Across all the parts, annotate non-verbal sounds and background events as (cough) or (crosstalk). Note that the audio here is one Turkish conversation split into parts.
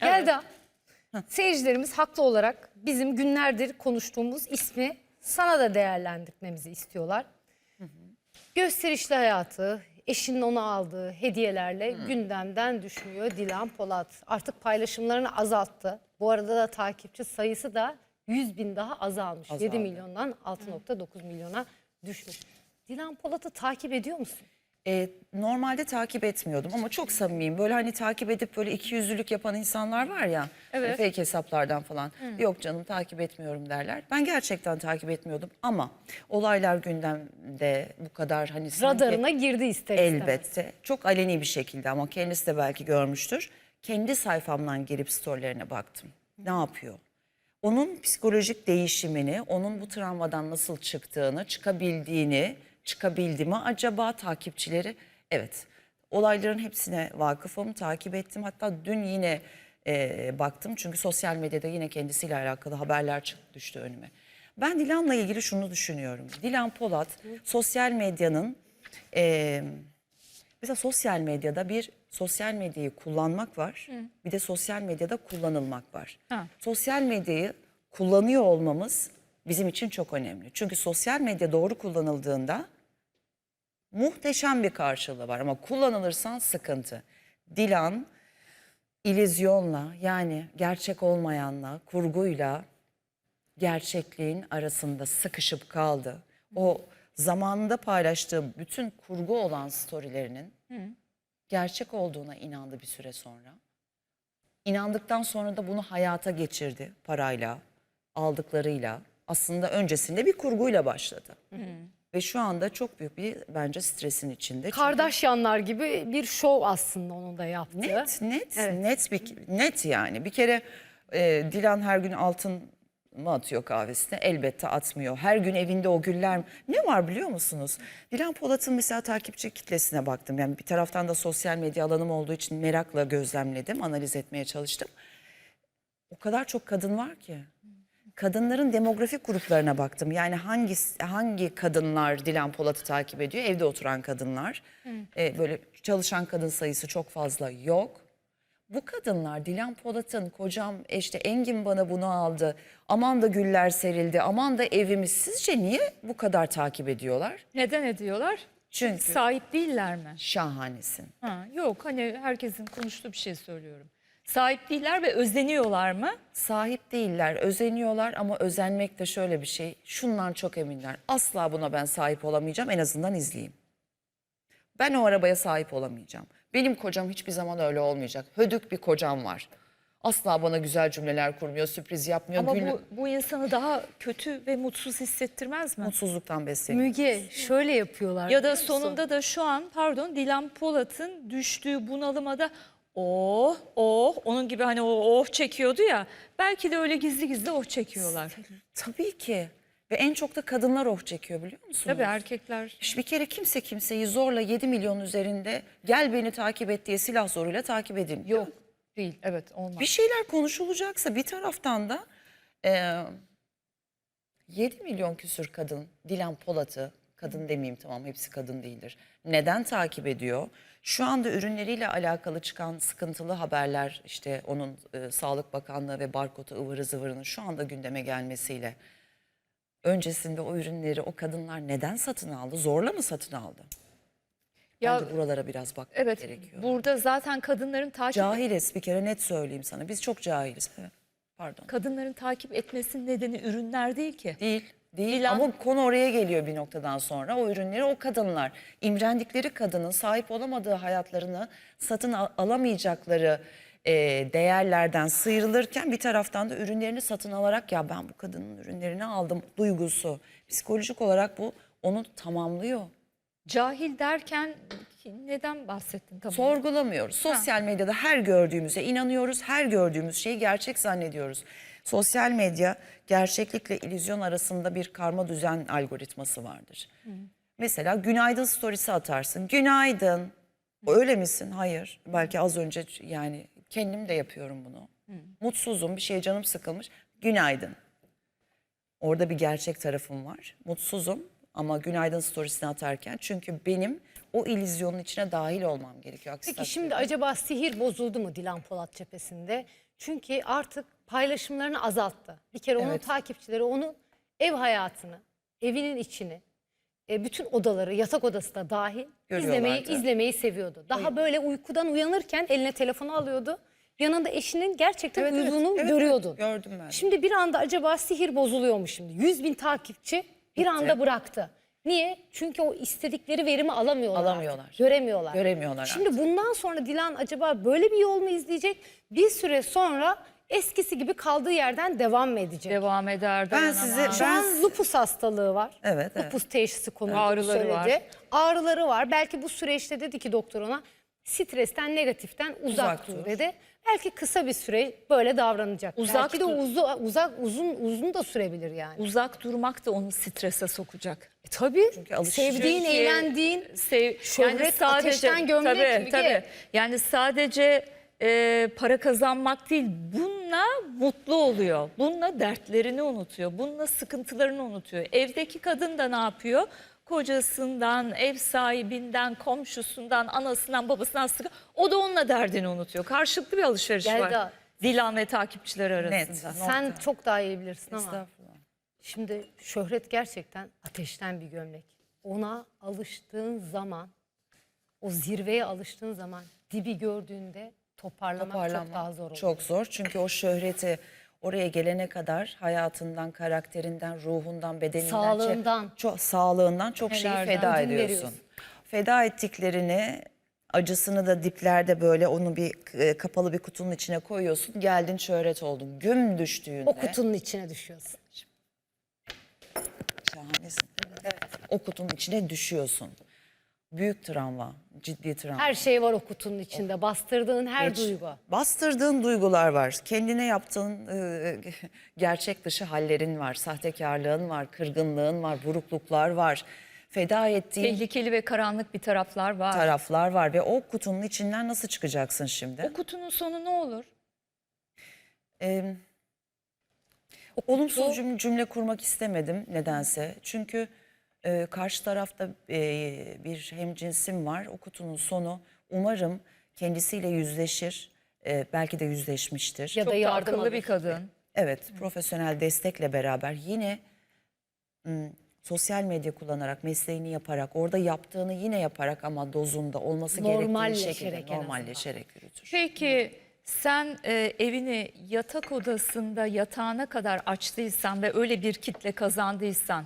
Gelda. Seyircilerimiz haklı olarak bizim günlerdir konuştuğumuz ismi sana da değerlendirmemizi istiyorlar. Gösterişli hayatı, eşinin ona aldığı hediyelerle gündemden düşmüyor Dilan Polat. Artık paylaşımlarını azalttı. Bu arada da takipçi sayısı da 100 bin daha azalmış. 7 Azaldı. milyondan 6.9 milyona düşmüş. Dilan Polat'ı takip ediyor musun? E, normalde takip etmiyordum ama çok samimiyim. Böyle hani takip edip böyle iki yüzlülük yapan insanlar var ya. Evet. Fake hesaplardan falan. Yok canım takip etmiyorum derler. Ben gerçekten takip etmiyordum ama olaylar gündemde bu kadar hani sanki- Radarına girdi ister istemez. Elbette. Çok aleni bir şekilde ama kendisi de belki görmüştür. Kendi sayfamdan gelip storylerine baktım. Ne yapıyor? Onun psikolojik değişimini, onun bu travmadan nasıl çıktığını, çıkabildiğini, çıkabildi mi acaba takipçileri? Evet. Olayların hepsine vakıfım, takip ettim. Hatta dün yine e, baktım çünkü sosyal medyada yine kendisiyle alakalı haberler çıktı, düştü önüme. Ben Dilan'la ilgili şunu düşünüyorum. Dilan Polat sosyal medyanın e, Mesela sosyal medyada bir sosyal medyayı kullanmak var. Bir de sosyal medyada kullanılmak var. Ha. Sosyal medyayı kullanıyor olmamız bizim için çok önemli. Çünkü sosyal medya doğru kullanıldığında muhteşem bir karşılığı var ama kullanılırsan sıkıntı. Dilan illüzyonla yani gerçek olmayanla, kurguyla gerçekliğin arasında sıkışıp kaldı. O zamanında paylaştığı bütün kurgu olan storylerinin gerçek olduğuna inandı bir süre sonra. İnandıktan sonra da bunu hayata geçirdi parayla, aldıklarıyla. Aslında öncesinde bir kurguyla başladı. Ve şu anda çok büyük bir bence stresin içinde. Çünkü Kardashianlar gibi bir şov aslında onun da yaptığı. Net, net, Evet. net bir net yani. Bir kere e, Dilan her gün altın mı atıyor kahvesine? Elbette atmıyor. Her gün evinde o güller ne var biliyor musunuz? Dilan Polat'ın mesela takipçi kitlesine baktım. Yani bir taraftan da sosyal medya alanım olduğu için merakla gözlemledim, analiz etmeye çalıştım. O kadar çok kadın var ki. Kadınların demografik gruplarına baktım. Yani hangi hangi kadınlar Dilan Polat'ı takip ediyor? Evde oturan kadınlar. Ee, böyle çalışan kadın sayısı çok fazla yok. Bu kadınlar Dilan Polat'ın kocam işte Engin bana bunu aldı. Aman da güller serildi. Aman da evimiz. Sizce niye bu kadar takip ediyorlar? Neden ediyorlar? Çünkü Sahip değiller mi? şahanesin. Ha, yok hani herkesin konuştuğu bir şey söylüyorum. Sahip değiller ve özeniyorlar mı? Sahip değiller, özeniyorlar ama özenmek de şöyle bir şey. Şundan çok eminler. Asla buna ben sahip olamayacağım. En azından izleyeyim. Ben o arabaya sahip olamayacağım. Benim kocam hiçbir zaman öyle olmayacak. Hödük bir kocam var. Asla bana güzel cümleler kurmuyor, sürpriz yapmıyor. Ama bu, bu insanı daha kötü ve mutsuz hissettirmez mi? mutsuzluktan besleniyor. Müge şöyle yapıyorlar. Ya da sonunda da şu an pardon Dilan Polat'ın düştüğü bunalıma da oh oh onun gibi hani o oh çekiyordu ya belki de öyle gizli gizli oh çekiyorlar. Tabii ki. Ve en çok da kadınlar oh çekiyor biliyor musunuz? Tabii erkekler İşte bir kere kimse kimseyi zorla 7 milyon üzerinde gel beni takip et diye silah zoruyla takip edin. yok değil evet olmaz. Bir şeyler konuşulacaksa bir taraftan da e, 7 milyon küsür kadın Dilan Polat'ı, kadın demeyeyim tamam hepsi kadın değildir. Neden takip ediyor? Şu anda ürünleriyle alakalı çıkan sıkıntılı haberler işte onun e, Sağlık Bakanlığı ve barkodu ıvırı zıvırının şu anda gündeme gelmesiyle öncesinde o ürünleri o kadınlar neden satın aldı? Zorla mı satın aldı? Ya, Bence buralara biraz bakmak evet gerekiyor. burada zaten kadınların takip Cahiliz bir kere net söyleyeyim sana. Biz çok cahiliz. Evet. Pardon. kadınların takip etmesinin nedeni ürünler değil ki. Değil. Değil ama konu oraya geliyor bir noktadan sonra. O ürünleri o kadınlar, imrendikleri kadının sahip olamadığı hayatlarını satın al- alamayacakları e, değerlerden sıyrılırken bir taraftan da ürünlerini satın alarak ya ben bu kadının ürünlerini aldım duygusu. Psikolojik olarak bu onu tamamlıyor. Cahil derken neden bahsettin tam? Sorgulamıyoruz. Sosyal medyada her gördüğümüze inanıyoruz. Her gördüğümüz şeyi gerçek zannediyoruz. Sosyal medya gerçeklikle illüzyon arasında bir karma düzen algoritması vardır. Mesela günaydın storiesi atarsın. Günaydın. Öyle misin? Hayır. Belki az önce yani kendim de yapıyorum bunu. Mutsuzum, bir şeye canım sıkılmış. Günaydın. Orada bir gerçek tarafım var. Mutsuzum ama günaydın storiesini atarken çünkü benim o illüzyonun içine dahil olmam gerekiyor. Aksi Peki takdirde- şimdi acaba sihir bozuldu mu Dilan Polat cephesinde? Çünkü artık paylaşımlarını azalttı. Bir kere onun Evet. takipçileri onun ev hayatını, evinin içini, e, bütün odaları, yatak odası da dahil izlemeyi, Görüyorlardı. izlemeyi seviyordu. Daha böyle uykudan uyanırken eline telefonu alıyordu. Yanında eşinin gerçekten Evet, evet, uyuduğunu evet, görüyordun. evet, gördüm ben. Şimdi bir anda acaba sihir bozuluyor mu şimdi? 100 bin takipçi bir anda bıraktı. Niye? Çünkü o istedikleri verimi alamıyorlar. Alamıyorlar. artık. Göremiyorlar. Göremiyorlar Şimdi bundan sonra Dilan acaba böyle bir yol mu izleyecek? Bir süre sonra eskisi gibi kaldığı yerden devam mı edecek? Devam eder. Ben size- Şu Ben- an lupus hastalığı var. Evet, evet. Lupus teşhisi konuldu Ağrıları söyledi. var. Ağrıları var. Belki bu süreçte dedi ki doktor ona stresten, negatiften uzak, Uzak dur dur. dedi. Belki kısa bir süre böyle davranacak. Uzak Belki de dur. uzu, uzak uzun uzun da sürebilir yani. Uzak durmak da onu strese sokacak. E, tabii. Çünkü alışmış. Sevdiğin, Çünkü eğlendiğin sev, şöhret ateşten gömlek tabii, Müge. tabii. Yani sadece e, para kazanmak değil, bununla mutlu oluyor. Bununla dertlerini unutuyor. Bununla sıkıntılarını unutuyor. Evdeki kadın da ne yapıyor? Kocasından, ev sahibinden, komşusundan, anasından, babasından sıkı. O da onunla derdini unutuyor. Karşılıklı bir alışveriş var. Gelda. Dilan ve takipçileri arasında. Net. Sen çok daha iyi bilirsin ama. Estağfurullah. Şimdi şöhret gerçekten ateşten bir gömlek. Ona alıştığın zaman, o zirveye alıştığın zaman dibi gördüğünde toparlamak Toparlanma çok daha zor olur. Çok zor çünkü o şöhreti oraya gelene kadar hayatından, karakterinden, ruhundan, bedeninden, Sağlığından. çok, çok sağlığından çok şeyi feda ödün ediyorsun. veriyorsun. Feda ettiklerini acısını da diplerde böyle onu bir e, kapalı bir kutunun içine koyuyorsun. Geldin şöhret oldun. Güm düştüğünde. O kutunun içine düşüyorsun. Şahanesin. O kutunun içine düşüyorsun. Büyük travma, ciddi travma. Her şey var o kutunun içinde. Bastırdığın her Geç- duygu. Bastırdığın duygular var. Kendine yaptığın e, gerçek dışı hallerin var. Sahtekarlığın var, kırgınlığın var, burukluklar var. Feda ettiğin Tehlikeli ve karanlık bir taraflar var. taraflar var ve o kutunun içinden nasıl çıkacaksın şimdi? o kutunun sonu ne olur? Ee, olumsuz cümle, cümle kurmak istemedim nedense. Çünkü e, karşı tarafta e, bir hemcinsim var. O kutunun sonu umarım kendisiyle yüzleşir. E, belki de yüzleşmiştir. Ya da Çok da yardım akıllı alır. bir kadın. Evet, profesyonel destekle beraber yine ım, sosyal medya kullanarak, mesleğini yaparak, orada yaptığını yine yaparak ama dozunda olması gerektiği şekilde normalleşerek yürütür. Peki sen e, evini yatak odasında yatağına kadar açtıysan ve öyle bir kitle kazandıysan,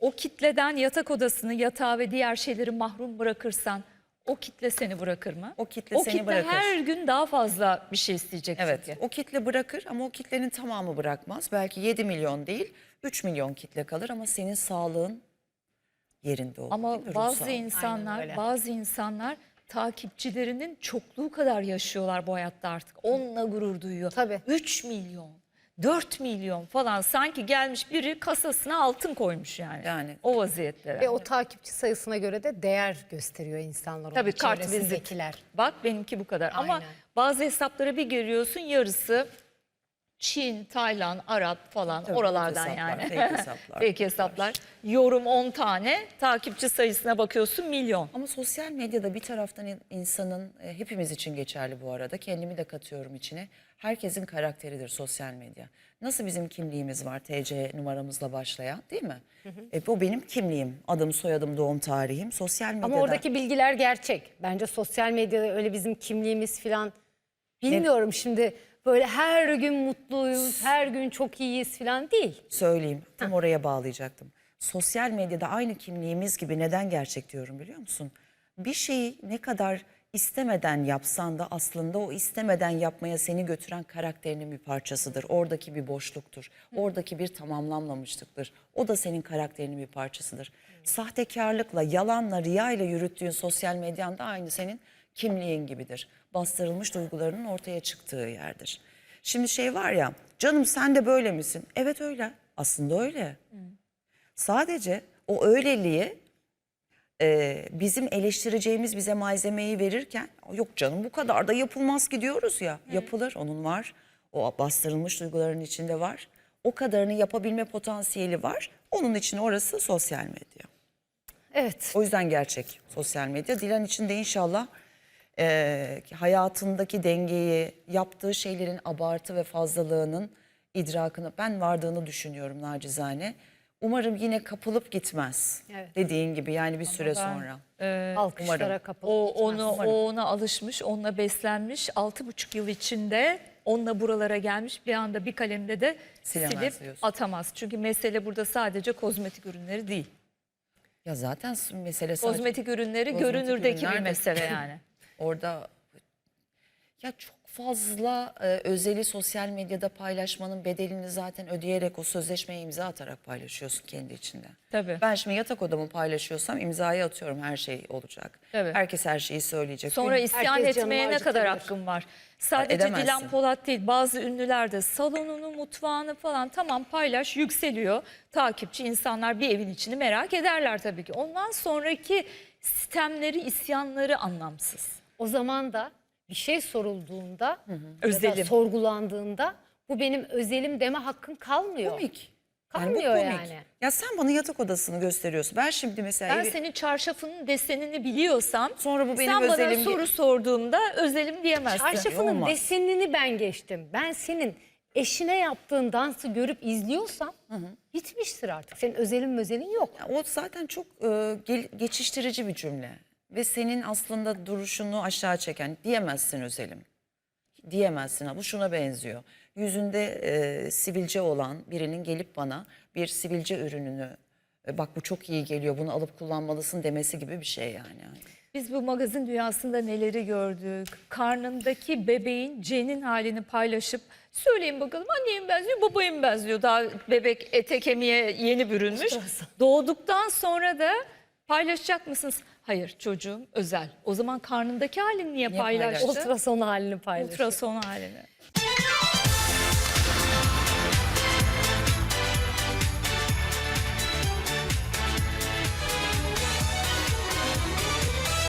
o kitleden yatak odasını, yatağı ve diğer şeyleri mahrum bırakırsan, o kitle seni bırakır mı? O kitle o seni kitle bırakır. her gün daha fazla bir şey isteyecek Evet, çünkü. o kitle bırakır ama o kitlenin tamamı bırakmaz. Belki 7 milyon değil, 3 milyon kitle kalır ama senin sağlığın yerinde olur. Ama bazı insanlar, bazı insanlar takipçilerinin çokluğu kadar yaşıyorlar bu hayatta artık. Onunla gurur duyuyor. Tabii. 3 milyon, 4 milyon falan sanki gelmiş biri kasasına altın koymuş yani. Yani. O vaziyetlere. Ve o takipçi sayısına göre de değer gösteriyor insanlar. Tabii onun kart vizit. çevresindekiler. Bak benimki bu kadar. Ama Aynen. bazı hesaplara bir giriyorsun yarısı Çin, Tayland, Arap falan Tabii, oralardan hesaplar, yani. fake hesaplar. Fake hesaplar. (laughs) Yorum 10 tane, takipçi sayısına bakıyorsun milyon. Ama sosyal medyada bir taraftan in- insanın, e, hepimiz için geçerli bu arada, kendimi de katıyorum içine. Herkesin karakteridir sosyal medya. Nasıl bizim kimliğimiz var TC numaramızla başlayan değil mi? E, bu benim kimliğim, adım, soyadım, doğum tarihim. Sosyal medyada... Ama oradaki bilgiler gerçek. Bence sosyal medyada öyle bizim kimliğimiz falan bilmiyorum şimdi böyle her gün mutluyuz, her gün çok iyiyiz falan değil. söyleyeyim. Tam oraya bağlayacaktım. Sosyal medyada aynı kimliğimiz gibi neden gerçek diyorum biliyor musun? Bir şeyi ne kadar istemeden yapsan da aslında o istemeden yapmaya seni götüren karakterinin bir parçasıdır. Oradaki bir boşluktur. Oradaki bir tamamlanmamışlıktır. O da senin karakterinin bir parçasıdır. Sahtekarlıkla, yalanla, riyayla yürüttüğün sosyal medyan da aynı senin kimliğin gibidir. Bastırılmış duygularının ortaya çıktığı yerdir. Şimdi şey var ya, canım sen de böyle misin? Evet öyle. Aslında öyle. Sadece o öyleliği e, bizim eleştireceğimiz bize malzemeyi verirken yok canım bu kadar da yapılmaz ki diyoruz ya. Yapılır onun var. O bastırılmış duyguların içinde var. O kadarını yapabilme potansiyeli var. Onun için orası sosyal medya. Evet. O yüzden gerçek sosyal medya. Dilan için de inşallah e, hayatındaki dengeyi, yaptığı şeylerin abartı ve fazlalığının idrakını ben vardığını düşünüyorum nacizane. Umarım yine kapılıp gitmez. Evet. Dediğin gibi yani bir süre ben, sonra. Alkışlara umarım. kapalı. O onu gitmez. o ona alışmış, onunla beslenmiş. Altı buçuk yıl içinde onunla buralara gelmiş. Bir anda bir kalemde de Silemez silip diyorsun. atamaz. Çünkü mesele burada sadece kozmetik ürünleri değil. Ya zaten mesele sadece Kozmetik ürünleri Kozmetik görünürdeki ürünler bir mesele yani. (laughs) orada ya çok fazla e, özeli sosyal medyada paylaşmanın bedelini zaten ödeyerek o sözleşmeye imza atarak paylaşıyorsun kendi içinde. Tabii. Ben şimdi yatak odamı paylaşıyorsam imzayı atıyorum her şey olacak. Tabii. Herkes her şeyi söyleyecek. Sonra Gün- isyan etmeye ne kadar hakkım var? Sadece edemezsin. Dilan Polat değil bazı ünlüler de salonunu, mutfağını falan tamam paylaş yükseliyor. Takipçi insanlar bir evin içini merak ederler tabii ki. Ondan sonraki sistemleri, isyanları anlamsız. O zaman da bir şey sorulduğunda da Özelim. sorgulandığında bu benim özelim deme hakkın kalmıyor. komik. Kalmıyor bu yani. Ya sen bana yatak odasını gösteriyorsun. Ben şimdi mesela Ben evi- senin çarşafının desenini biliyorsam Sonra bu benim sen bana özelim soru sorduğumda özelim diyemezsin. Çarşafının Olmaz. desenini ben geçtim. Ben senin eşine yaptığın dansı görüp izliyorsam bitmiştir artık. Senin özelin özelin yok. Ya o zaten çok e, geçiştirici bir cümle. Ve senin aslında duruşunu aşağı çeken diyemezsin özelim. Diyemezsin ha bu şuna benziyor. Yüzünde e, sivilce olan birinin gelip bana bir sivilce ürününü e, bak bu çok iyi geliyor bunu alıp kullanmalısın demesi gibi bir şey yani. Biz bu magazin dünyasında neleri gördük? Karnındaki bebeğin cenin halini paylaşıp söyleyin bakalım anneye mi benziyor babaya mı benziyor? Daha bebek ete kemiğe yeni bürünmüş. Doğduktan sonra da paylaşacak mısınız? Hayır çocuğum özel. O zaman karnındaki halini niye, paylaştı? paylaştı? Ultrason halini paylaşıyor. Ultrason halini.